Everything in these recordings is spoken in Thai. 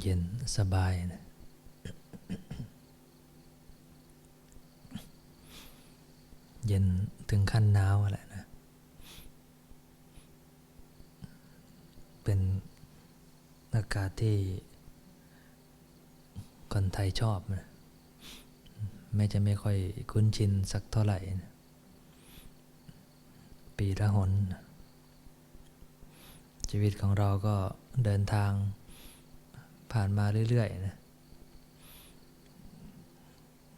เย็นสบายนะเย็นถึงขั้นหนาวแหละนะ เป็นอากาศที่คนไทยชอบนะแม้จะไม่ค่อยคุ้นชินสักเท่าไหร่นะปีละหน ชีวิตของเราก็เดินทาง ผ่านมาเรื่อยๆนะ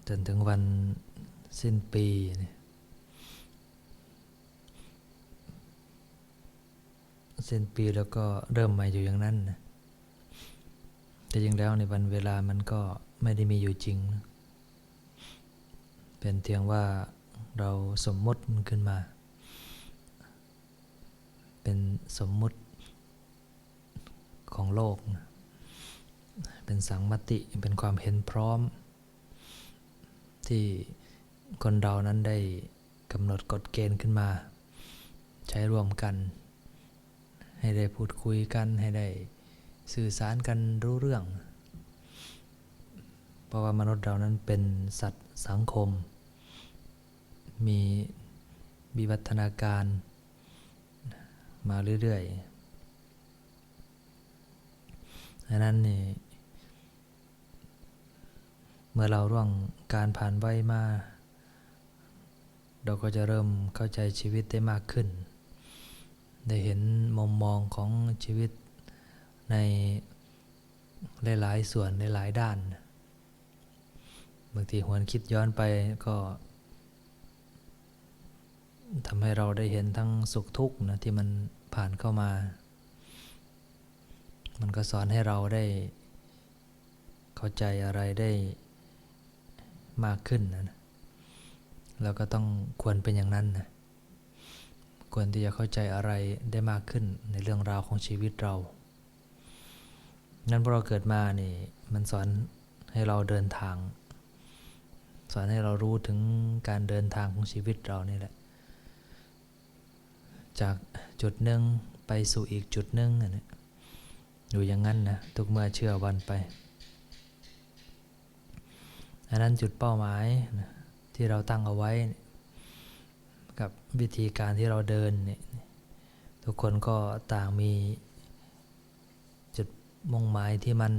จนถึงวันสิ้นปีเนี่ยสิ้นปีแล้วก็เริ่มใหม่อยู่อย่างนั้นนะแต่จริงแล้วในวันเวลามันก็ไม่ได้มีอยู่จริงนะเป็นเพียงว่าเราสมมติมันขึ้นมา เป็นสมมุติของโลกนะ เป็นสังมติเป็นความเห็นพร้อม ที่คนเรานั้นได้กำหนดกฎเกณฑ์ขึ้นมา ใช้ร่วมกัน ให้ได้พูดคุยกันให้ได้สื่อสารกันรู้เรื่อง เพราะว่ามนุษย์เรานั้นเป็นสัตว์สังคม มีวิวัฒนาการมาเรื่อยๆดังนั้นนี่ มื่อเราร่วงการผ่านวัยมา เราก็จะเริ่มเข้าใจชีวิตได้มากขึ้น ได้เห็นมุมมองของชีวิตในหลายๆส่วนในหลายด้าน บางทีหวนคิดย้อนไปก็ทำให้เราได้เห็นทั้งสุขทุกข์นะที่มันผ่านเข้ามา มันก็สอนให้เราได้เข้าใจอะไรได้ มากขึ้นนะเราก็ต้องควรเป็นอย่างนั้นนะควรที่จะเข้าใจอะไรได้มากขึ้นในเรื่องราวของชีวิตเรา นั้นพอเราเกิดมานี่มันสอนให้เราเดินทาง สอนให้เรารู้ถึงการเดินทางของชีวิตเรานี่แหละ จากจุดหนึ่งไปสู่อีกจุดหนึ่งนะอยู่อย่างนั้นนะทุกเมื่อเชื่อวันไป อันนั้นจุดเป้าหมายที่เราตั้งเอาไว้ กับวิธีการที่เราเดินเนี่ยทุกคนก็ต่างมีจุดมุ่งหมายที่มัน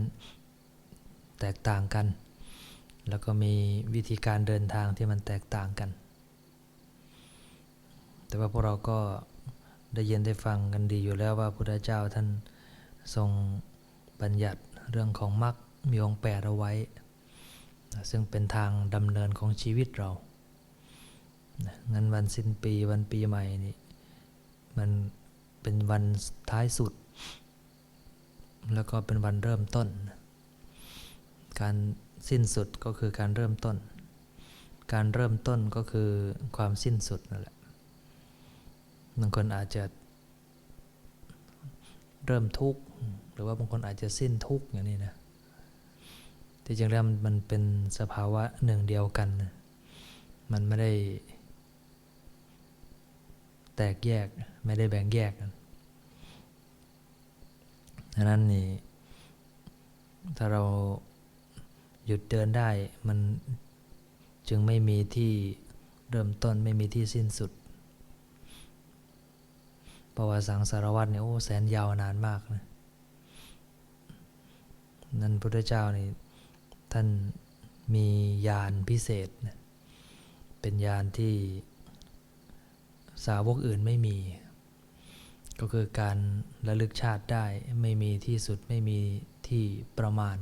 แตกต่างกัน แล้วก็มีวิธีการเดินทางที่มันแตกต่างกัน แต่ว่าพวกเราก็ได้ยินได้ฟังกันดีอยู่แล้วว่าพระพุทธเจ้าท่านทรงบัญญัติเรื่องของมรรคมีองค์แปดเอาไว้ ซึ่งเป็นทางดำเนินของชีวิตเรางั้นวันสิ้นปีวันปีใหม่นี่มันเป็นวันท้ายสุด แล้วก็เป็นวันเริ่มต้น การสิ้นสุดก็คือการเริ่มต้น การเริ่มต้นก็คือความสิ้นสุดนั่นแหละบางคนอาจจะเริ่มทุกข์หรือว่าบางคนอาจจะสิ้นทุกข์อย่างนี้นะ ที่จริงแล้วมันเป็นสภาวะหนึ่งเดียวกัน มันไม่ได้แตกแยกไม่ได้แบ่งแยกกันดังนั้นนี่ถ้าเราหยุดเดินได้มันจึงไม่มีที่เริ่มต้นไม่มีที่สิ้นสุดประวัติสังสารวัตรเนี่ยโอ้แสนยาวนานมากนะนั่นพุทธเจ้านี่ ท่านมียานพิเศษ เป็นยานที่สาวกอื่นไม่มี ก็คือการระลึกชาติได้ไม่มีที่สุดไม่มีที่ประมาณ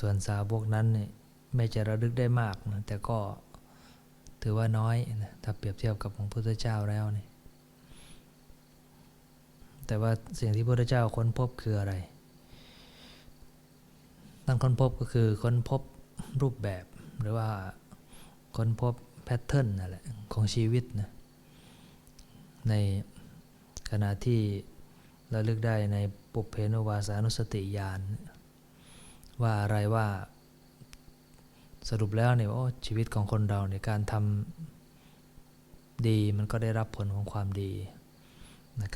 ส่วนสาวกนั้นเนี่ยไม่จะระลึกได้มากนะแต่ก็ถือว่าน้อยนะถ้าเปรียบเทียบกับของพระพุทธเจ้าแล้วนี่แต่ว่าสิ่งที่พระพุทธเจ้าค้นพบคืออะไร นั่นค้นพบก็คือค้นพบรูปแบบหรือว่าค้นพบแพทเทิร์นนั่นแหละของชีวิตนะในขณะที่เราเลึกได้ในปุเพนวาสานุสติญาณว่าอะไรว่าสรุปแล้วเนี่ยโอ้ชีวิตของคนเราในการทำดีมันก็ได้รับผลของความดี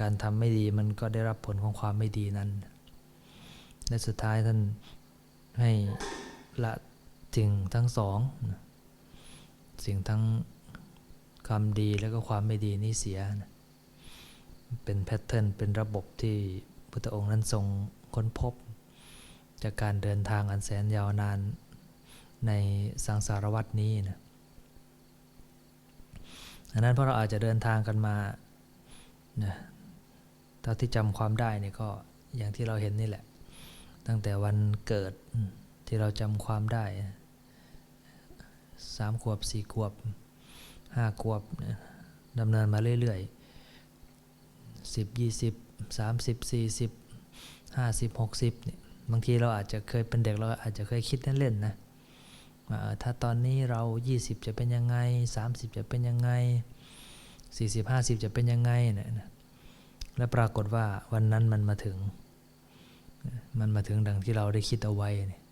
การทำไม่ดีมันก็ได้รับผลของความไม่ดีนั้นและสุดท้ายท่าน ให้ละสิ่งทั้งสอง สิ่งทั้งความดีแล้วก็ความไม่ดีนี่เสียนะเป็นแพทเทิร์นเป็นระบบที่พุทธองค์นั้นทรงค้นพบ จากการเดินทางอันแสนยาวนานในสังสารวัตนี้นะอันนั้นเพราะเราอาจจะเดินทางกันมานะเท่าที่จำความได้เนี่ยก็อย่างที่เราเห็นนี่แหละ ตั้งแต่วันเกิดที่เราจำความได้สามขวบสี่ขวบห้าขวบดำเนินมาเรื่อยๆสิบยี่สิบสามสิบสี่สิบห้าสิบหกสิบเนี่ยบางทีเราอาจจะเคยเป็นเด็กเราอาจจะเคยคิดเล่นๆนะว่าถ้าตอนนี้เรา 20 จะเป็นยังไง 30 จะเป็นยังไง 40 50 จะเป็นยังไงเนี่ยและปรากฏว่าวันนั้นมันมาถึง มันมาถึงดังที่เราได้คิดเอาไว้เนี่ย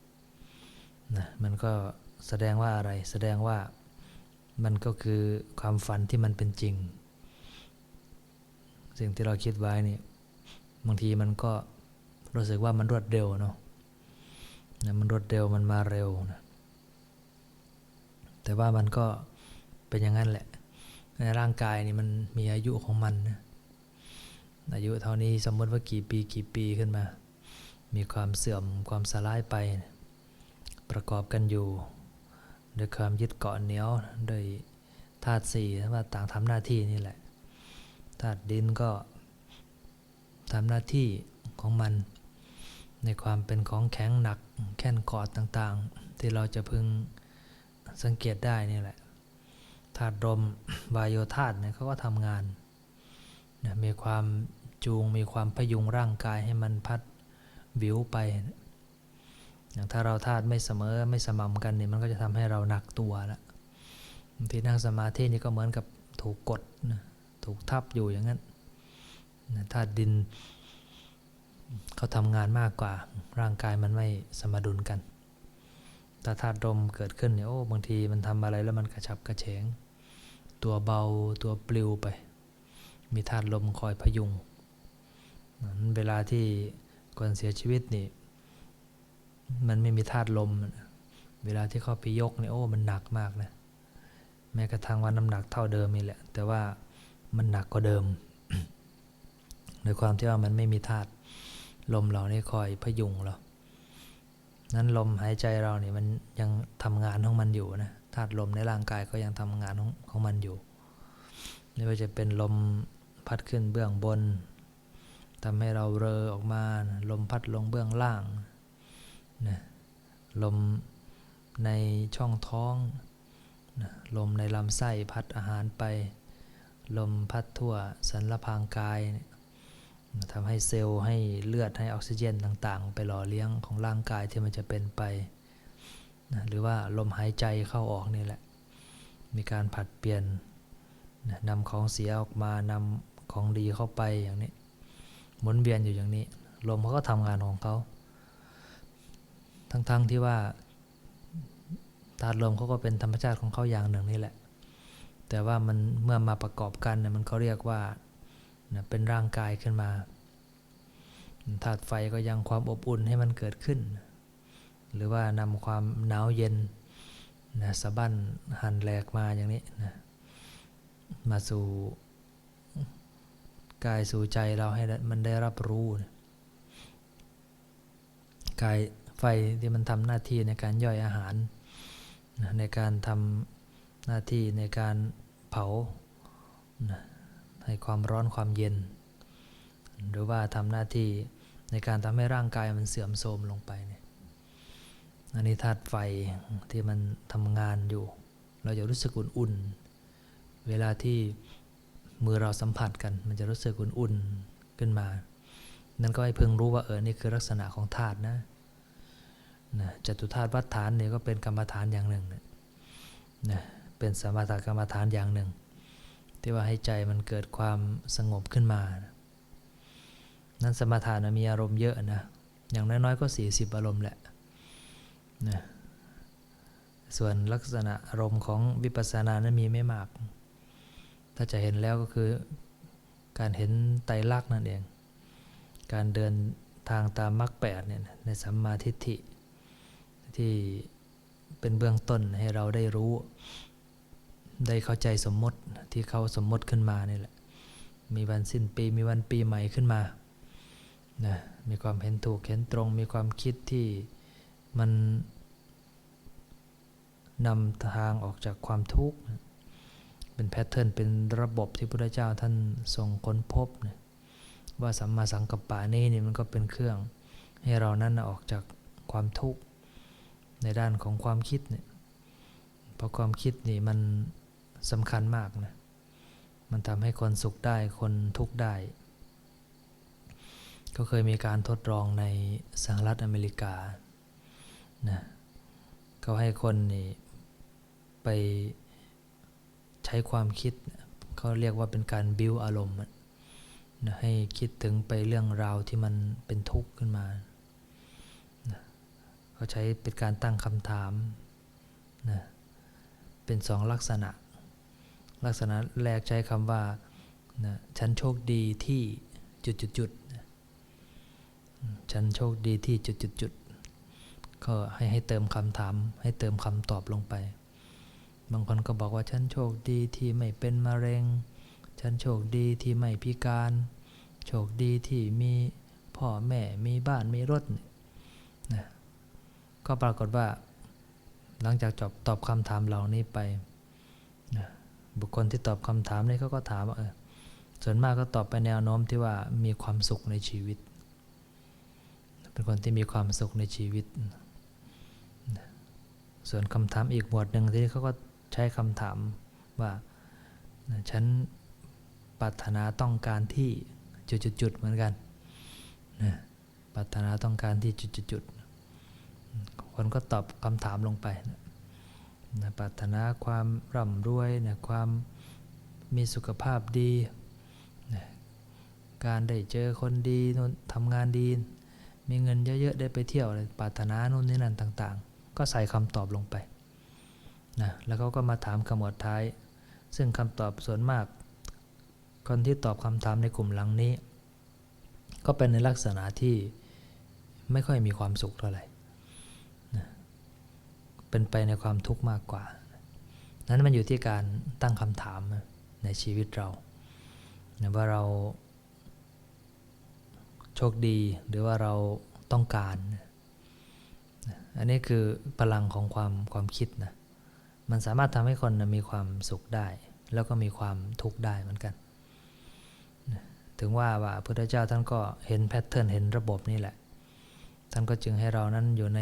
นะมันก็แสดงว่าอะไร แสดงว่ามันก็คือความฝันที่มันเป็นจริง สิ่งที่เราคิดไว้นี่บางทีมันก็รู้สึกว่ามันรวดเร็วเนาะนะมันรวดเร็วมันมาเร็วนะแต่ว่ามันก็เป็นอย่างนั้นแหละในร่างกายนี่มันมีอายุของมันนะอายุเท่านี้สมมติว่ากี่ปีกี่ปีขึ้นมา มีความเสื่อมความสลายไป ประกอบกันอยู่ด้วยความยึดเกาะเหนียวโดยธาตุสี่ว่าต่างทำหน้าที่นี่แหละธาตุดินก็ทำหน้าที่ของมัน ในความเป็นของแข็งหนักแค่นกอดต่างๆ ที่เราจะพึงสังเกตได้นี่แหละธาตุลมวายโยธาตุเนี่ยเขาก็ทำงานนะมีความจูงมีความพยุงร่างกายให้มันพัด วิวไปอย่างถ้าเราธาตุไม่เสมอไม่สม่ำกันเนี่ยมันก็จะทำให้เราหนักตัวละบางทีนั่งสมาธินี่ก็เหมือนกับถูกกดนะถูกทับอยู่อย่างนั้นนะธาตุดินเขาทำงานมากกว่าร่างกายมันไม่สมดุลกันถ้าธาตุลมเกิดขึ้นเนี่ยโอ้บางทีมันทำอะไรแล้วมันกระฉับกระเฉง ตัวเบาตัวปลิวไป มีธาตุลมคอยพยุง เวลาที่ ก่อนเสียชีวิตนี่ มันไม่มีธาตุลม เวลาที่เขาไปยกเนี่ยโอ้มันหนักมากนะ แม้กระทั่งว่าน้ำหนักเท่าเดิมนี่แหละ แต่ว่ามันหนักกว่าเดิมโดยความที่ว่ามันไม่มีธาตุลมเรานี่คอยพยุงเรา นั้นลมหายใจเราเนี่ยมันยังทำงานของมันอยู่นะ ธาตุลมในร่างกายก็ยังทำงานของของมันอยู่ ไม่ว่าจะเป็นลมพัดขึ้นเบื้องบน ทำให้เราเรอออกมา ลมพัดลงเบื้องล่างนะลมในช่องท้องนะลมในลำไส้พัดอาหารไป ลมพัดทั่วสันละพางกายทำให้เซลล์ให้เลือดให้ออกซิเจนต่างๆ ไปหล่อเลี้ยงของร่างกายที่มันจะเป็นไปนะหรือว่าลมหายใจเข้าออกนี่แหละ มีการผัดเปลี่ยนนะนำของเสียออกมานำของดีเข้าไปอย่างนี้ หมุนเวียนอยู่อย่างนี้ ลมเขาก็ทำงานของเขา ทั้งๆทที่ว่าธาตุลมเขาก็เป็นธรรมชาติของเขาอย่างหนึ่งนี่แหละ แต่ว่ามันเมื่อมาประกอบกันเนี่ยมันเขาเรียกว่าเป็นร่างกายขึ้นมาธาตุไฟก็ยังความอบอุ่นให้มันเกิดขึ้น หรือว่านำความหนาวเย็นนะสะบั้นหันแหลกมาอย่างนี้นะมาสู่ กายสู่ใจเราให้มันได้รับรู้นะกายไฟที่มันทำหน้าที่ในการย่อยอาหารนะในการทำหน้าที่ในการเผานะให้ความร้อนความเย็น หรือว่าทำหน้าที่ในการทำให้ร่างกายมันเสื่อมโทรมลงไปเนี่ยอันนี้ธาตุไฟที่มันทำงานอยู่ เราจะรู้สึกอุ่นๆ เวลาที่ มือเราสัมผัสกัน มันจะรู้สึกอุ่นๆขึ้นมา นั่นก็ให้เพิ่งรู้ว่าเออนี่คือลักษณะของธาตุนะนะจตุธาตุวัฏฐานเนี่ยก็เป็นกรรมฐานอย่างหนึ่งนะนะเป็นสมถกรรมฐานอย่างหนึ่ง ที่ว่าให้ใจมันเกิดความสงบขึ้นมานะนั้นสมถะนะมีอารมณ์เยอะนะอย่างน้อยๆก็ 40 อารมณ์แหละนะส่วนลักษณะอารมณ์ของวิปัสสนานั้นมีไม่มาก ถ้าจะเห็นแล้วก็คือการเห็นไตรลักษณ์นั่นเอง การเดินทางตามมรรคแปดเนี่ยในสัมมาทิฏฐิที่เป็นเบื้องต้นให้เราได้รู้ ได้เข้าใจสมมติที่เขาสมมติขึ้นมานี่แหละ มีวันสิ้นปีมีวันปีใหม่ขึ้นมานะมีความเห็นถูกเห็นตรง มีความคิดที่มันนำทางออกจากความทุกข์ เป็นแพทเทิร์นเป็นระบบที่พระพุทธเจ้าท่านทรงค้นพบนะว่าสัมมาสังกัปปะนี่นี่มันก็เป็นเครื่อง ให้เรานั้นออกจากความทุกข์ในด้านของความคิดเนี่ยเพราะความคิดนี่มันสำคัญมากนะมันทำให้คนสุขได้คนทุกข์ได้ ก็เคยมีการทดลองในสหรัฐอเมริกานะเขาให้คนนี่ไป ใช้ความคิดเขาเรียกว่าเป็นการบิวอารมณ์นะให้คิดถึงไปเรื่องราวที่มันเป็นทุกข์ขึ้นมานะเขาใช้เป็นการตั้งคำถามนะเป็นสองลักษณะ ลักษณะแรกใช้คำว่านะฉันโชคดีที่จุดๆๆนะฉันโชคดีที่จุดๆๆก็ให้ให้เติมคำถาม ให้เติมคำตอบลงไป บางคนก็บอกว่าฉันโชคดีที่ไม่เป็นมะเร็ง ฉันโชคดีที่ไม่พิการ โชคดีที่มีพ่อแม่มีบ้านมีรถนะก็ปรากฏว่า หลังจากจบตอบคำถามเหล่านี้ไปนะบุคคลที่ตอบคำถามนี้เขาก็ถามว่าเออส่วนมากก็ตอบไปแนวโน้มที่ว่ามีความสุขในชีวิต เป็นคนที่มีความสุขในชีวิต ส่วนคำถามอีกหมวดหนึ่งที่เขาก็ ใช้คำถามว่าฉันปรารถนาต้องการที่จุดๆเหมือนกันนะปรารถนาต้องการที่จุดๆคนก็ตอบคำถามลงไปนะปรารถนาความร่ำรวยนะความมีสุขภาพดีนะการได้เจอคนดีทำงานดี มีเงินเยอะๆได้ไปเที่ยวอะไรปรารถนานู่นนี่นั่นต่าง ๆ ก็ใส่คำตอบลงไป นะแล้วเขาก็มาถามขมวดท้าย ซึ่งคำตอบส่วนมาก คนที่ตอบคำถามในกลุ่มหลังนี้ ก็เป็นในลักษณะที่ไม่ค่อยมีความสุขเท่าไหร่เป็นไปในความทุกข์มากกว่า นั้นมันอยู่ที่การตั้งคำถามในชีวิตเราว่าเราโชคดีหรือว่าเราต้องการ อันนี้คือพลังของความความคิดนะ มันสามารถทำให้คนมีความสุขได้ แล้วก็มีความทุกข์ได้เหมือนกัน ถึงว่าว่าพระพุทธเจ้าท่านก็เห็นแพทเทิร์นเห็นระบบนี่แหละ ท่านก็จึงให้เรานั้นอยู่ใน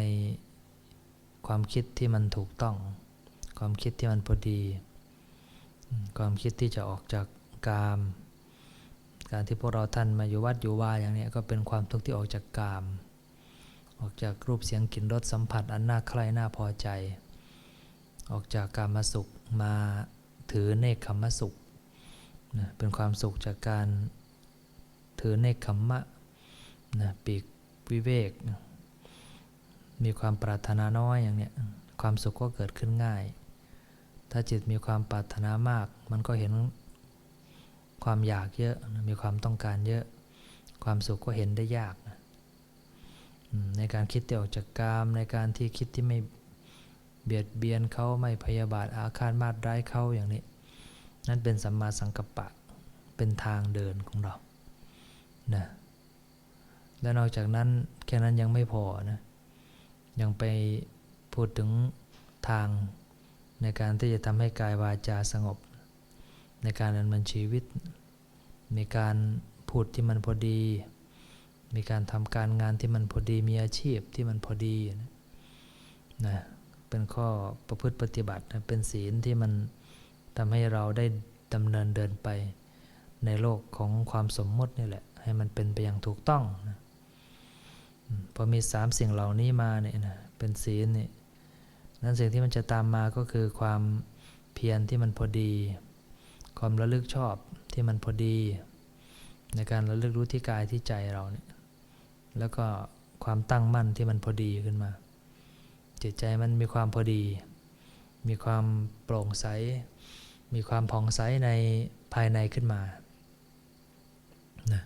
ความคิดที่มันถูกต้อง ความคิดที่มันพอดี ความคิดที่จะออกจากกาม การที่พวกเราท่านมาอยู่วัดอยู่ว่าอย่างนี้ก็เป็นความทุกข์ที่ออกจากกาม ออกจากรูปเสียงกลิ่นรสสัมผัสอันน่าใคร่น่าพอใจ ออกจากกามสุขมาถือเนคขมมสุขนะเป็นความสุขจากการถือเนคขมมะนะปีกวิเวกนะมีความปรารถนาน้อยอย่างเนี้ยความสุขก็เกิดขึ้นง่าย ถ้าจิตมีความปรารถนามาก มันก็เห็นความอยากเยอะ มีความต้องการเยอะ ความสุขก็เห็นได้ยาก ในการคิดที่ออกจากกาม ในการที่คิดที่ไม่ เบียดเบียนเขาไม่พยาบาทอาฆาตมาดร้ายเขาอย่างนี้ นั่นเป็นสัมมาสังกัปปะเป็นทางเดินของเรานะและนอกจากนั้นแค่นั้นยังไม่พอนะยังไปพูดถึงทางในการที่จะทำให้กายวาจาสงบ ในการดำเนินชีวิต มีการพูดที่มันพอดี มีการทำการงานที่มันพอดีมีอาชีพที่มันพอดีนะ เป็นข้อประพฤติปฏิบัติเป็นศีลที่มันทำให้เราได้ดำเนินเดินไปในโลกของความสมมตินี่แหละ ให้มันเป็นไปอย่างถูกต้องนะพอมีสามสิ่งเหล่านี้มาเนี่ยนะเป็นศีลนี่นั้นสิ่งที่มันจะตามมาก็คือความเพียรที่มันพอดี ความระลึกชอบที่มันพอดี ในการระลึกรู้ที่กายที่ใจเราเนี่ยแล้วก็ความตั้งมั่นที่มันพอดีขึ้นมา จิตใจมันมีความพอดี มีความโปร่งใส มีความผ่องใสในภายในขึ้นมานะ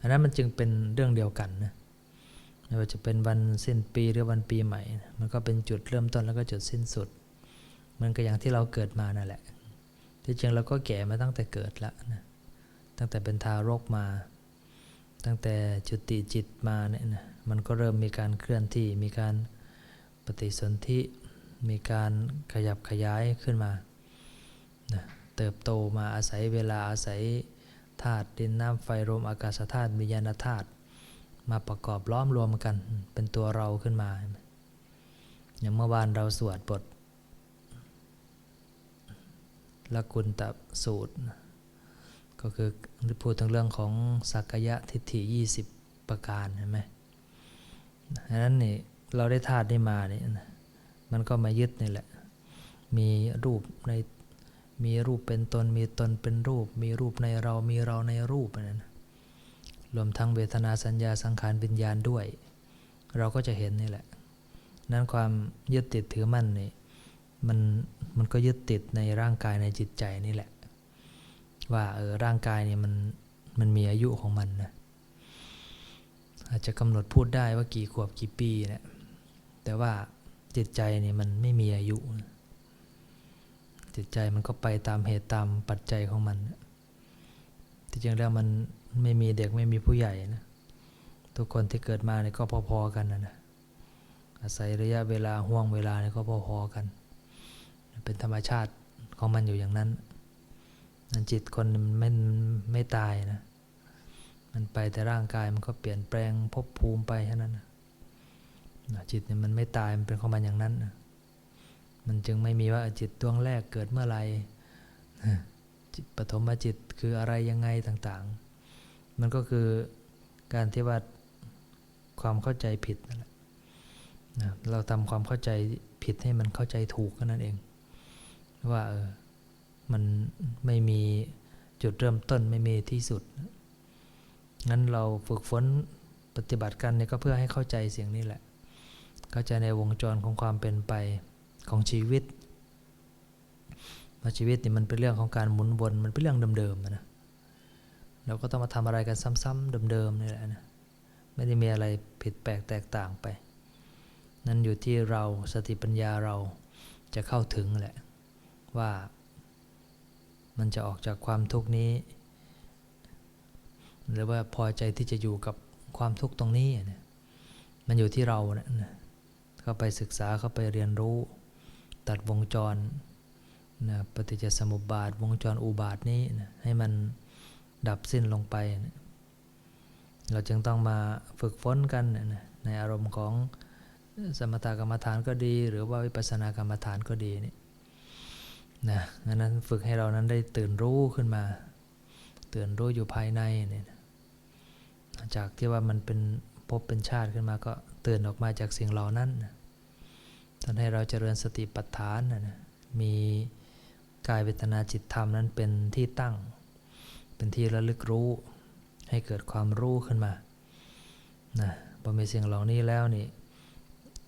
อันนั้นมันจึงเป็นเรื่องเดียวกันนะไม่ว่าจะเป็นวันสิ้นปีหรือวันปีใหม่ มันก็เป็นจุดเริ่มต้นแล้วก็จุดสิ้นสุด มันก็อย่างที่เราเกิดมานั่นแหละ ที่จริงเราก็แก่มาตั้งแต่เกิดละนะ ตั้งแต่เป็นทารกมา ตั้งแต่จุติจิตมาเนี่ยนะ มันก็เริ่มมีการเคลื่อนที่ มีการ ปฏิสนธิมีการขยับขยายขึ้นมานะเติบโตมาอาศัยเวลาอาศัยธาตุดินน้ำไฟลมอากาศธาตุวิญญาณธาตุมาประกอบล้อมรวมกันเป็นตัวเราขึ้นมา อย่างเมื่อวานเราสวดบทละกุณตสูตร ก็คือพูดถึงเรื่องของสักยะทิฏฐิ 20 ประการเห็นไหมดังนั้นนี่ เราได้ธาตุนี้มาเนี่ยมันก็มายึดนี่แหละ มีรูปในมีรูปเป็นตน มีตนเป็นรูป มีรูปในเรา มีเราในรูปนั่นรวมทั้งเวทนาสัญญาสังขารวิญญาณด้วย เราก็จะเห็นนี่แหละ นั้นความยึดติดถือมั่นนี่มันมันก็ยึดติดในร่างกายในจิตใจนี่แหละ ว่าเออร่างกายเนี่ยมันมันมีอายุของมันนะอาจจะกำหนดพูดได้ว่ากี่ขวบกี่ปีเนะี่ย แต่ว่าจิตใจเนี่ยมันไม่มีอายุ จิตใจมันก็ไปตามเหตุตามปัจจัยของมันที่จริงแล้วมันไม่มีเด็กไม่มีผู้ใหญ่นะทุกคนที่เกิดมาเนี่ยก็พอๆกันนะนะอาศัยระยะเวลาห่วงเวลาเนี่ยก็พอๆกัน เป็นธรรมชาติของมันอยู่อย่างนั้นนันจิตคนมันไม่ไม่ตายนะ มันไปแต่ร่างกายมันก็เปลี่ยนแปลงภพภูมิไปแค่นั้นนะ จิตเนี่ยมันไม่ตายมันเป็นของมันอย่างนั้น มันจึงไม่มีว่าจิตดวงแรกเกิดเมื่อไหร่จิตปฐมจิตคืออะไรยังไงต่างๆ มันก็คือการที่ว่าความเข้าใจผิดนั่นแหละเราทำความเข้าใจผิดให้มันเข้าใจถูกแค่นั้นเอง ว่าเออมันไม่มีจุดเริ่มต้นไม่มีที่สุด งั้นเราฝึกฝนปฏิบัติกันเนี่ยก็เพื่อให้เข้าใจเสียงนี้แหละ เข้าในวงจรของความเป็นไปของชีวิตว่าชีวิตนี่มันเป็นเรื่องของการหมุนวนมันเป็นเรื่องเดิมๆนะเราก็ต้องมาทำอะไรกันซ้ำๆเดิมๆนี่แหละนะไม่ได้มีอะไรผิดแปลกแตกต่างไป นั่นอยู่ที่เราสติปัญญาเราจะเข้าถึงแหละว่ามันจะออกจากความทุกข์นี้ หรือว่าพอใจที่จะอยู่กับความทุกข์ตรงนี้เนี่ยมันอยู่ที่เรานะ เข้าไปศึกษาเข้าไปเรียนรู้ ตัดวงจรนะปฏิจจสมุปบาทวงจรอุบาทนี้นะให้มันดับสิ้นลงไปนะเราจึงต้องมาฝึกฝนกันนะในอารมณ์ของสมถกรรมฐานก็ดี หรือว่าวิปัสสนากรรมฐานก็ดีนี่นะนั้นฝึกให้เรานั้นได้ตื่นรู้ขึ้นมา ตื่นรู้อยู่ภายในเนี่ยจากที่ว่ามันเป็นพบเป็นชาติขึ้นมาก็ ตื่นออกมาจากสิ่งเหล่านั้นทำให้เราเจริญสติปัฏฐานนะมีกายเวทนาจิตธรรมนั้นเป็นที่ตั้ง เป็นที่ระลึกรู้ ให้เกิดความรู้ขึ้นมานะพอมีสิ่งเหล่านี้แล้วนี่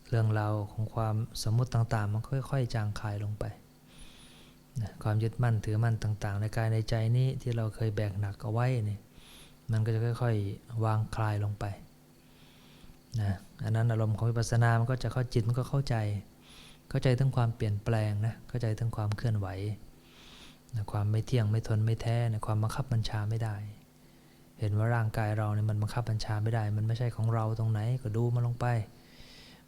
เรื่องราวของความสมมุติต่างๆ มันค่อย ๆ จางคายลงไปนะความยึดมั่นถือมั่นต่างๆ ในกายในใจนี้ที่เราเคยแบกหนักเอาไว้นี่มันก็จะค่อย ๆ วางคลายลงไป นะอันนั้นอารมณ์ของวิปัสสนา มันก็จะเข้าจิตมันก็เข้าใจ เข้าใจถึงความเปลี่ยนแปลงนะ เข้าใจถึงความเคลื่อนไหวนะความไม่เที่ยงไม่ทนไม่แท้นะความบังคับบัญชาไม่ได้ เห็นว่าร่างกายเราเนี่ยมันบังคับบัญชาไม่ได้ มันไม่ใช่ของเราตรงไหนก็ดูมันลงไป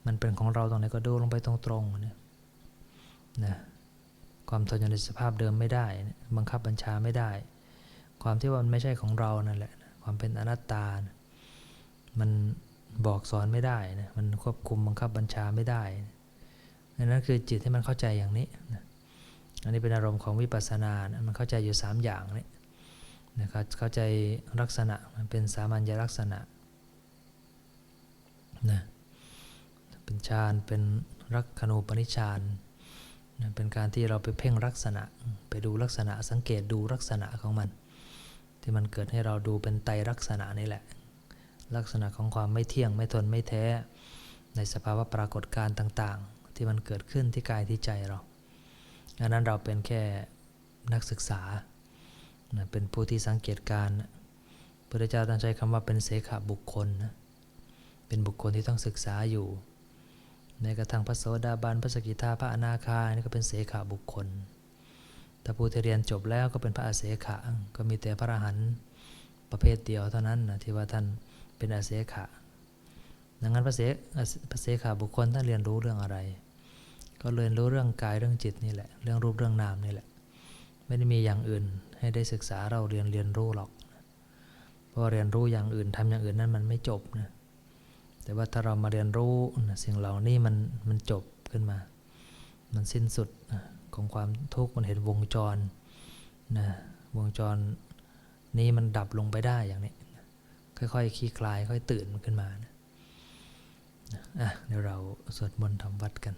มันเป็นของเราตรงไหนก็ดูลงไปตรงๆนะนะความทนอยู่ในสภาพเดิมไม่ได้ บังคับบัญชาไม่ได้ ความที่ว่ามันไม่ใช่ของเรานั่นแหละ ความเป็นอนัตตานะมัน บอกสอนไม่ได้นะมันควบคุมบังคับบัญชาไม่ได้นั่นคือจิตที่มันเข้าใจอย่างนี้นะอันนี้เป็นอารมณ์ของวิปัสสนานะมันเข้าใจอยู่ 3 อย่างนี่นะครับเข้าใจลักษณะมันเป็นสามัญลักษณะนะเป็นฌานเป็นรักขณูปนิชฌานนะเป็นการที่เราไปเพ่งลักษณะ ไปดูลักษณะสังเกตดูลักษณะของมัน ที่มันเกิดให้เราดูเป็นไตลักษณะนี่แหละ ลักษณะของความไม่เที่ยงไม่ทนไม่แท้ ในสภาวะปรากฏการต่างๆ ที่มันเกิดขึ้นที่กายที่ใจเราอันนั้นเราเป็นแค่นักศึกษา เป็นผู้ที่สังเกตการพระเจ้าตั้งใจคำว่าเป็นเสขบุคคลนะเป็นบุคคลที่ต้องศึกษาอยู่ในกระทั่งพระโสดาบันพระสกิทาพระอนาคานี่ก็เป็นเสขบุคคลถ้าผู้ที่เรียนจบแล้วก็เป็นพระอาเสขะก็มีแต่พระอรหันต์ประเภทเดียวเท่านั้นนะที่ว่าท่าน เป็นอาเสขะดังนั้นพระเสพระเสขาบุคคลท่านเรียนรู้เรื่องอะไร ก็เรียนรู้เรื่องกายเรื่องจิตนี่แหละ เรื่องรูปเรื่องนามนี่แหละ ไม่ได้มีอย่างอื่นให้ได้ศึกษาเราเรียนเรียนรู้หรอก เพราะเรียนรู้อย่างอื่นทำอย่างอื่นนั้นมันไม่จบนะ แต่ว่าถ้าเรามาเรียนรู้สิ่งเหล่านี้มันมันจบขึ้นมา มันสิ้นสุดของความทุกข์มันเห็นวงจรนะวงจรนี้มันดับลงไปได้อย่างนี้ ค่อยๆคลี่คลาย ค่อยตื่นมันขึ้นมานะอะเดี๋ยวเราสวดมนต์ทำวัดกัน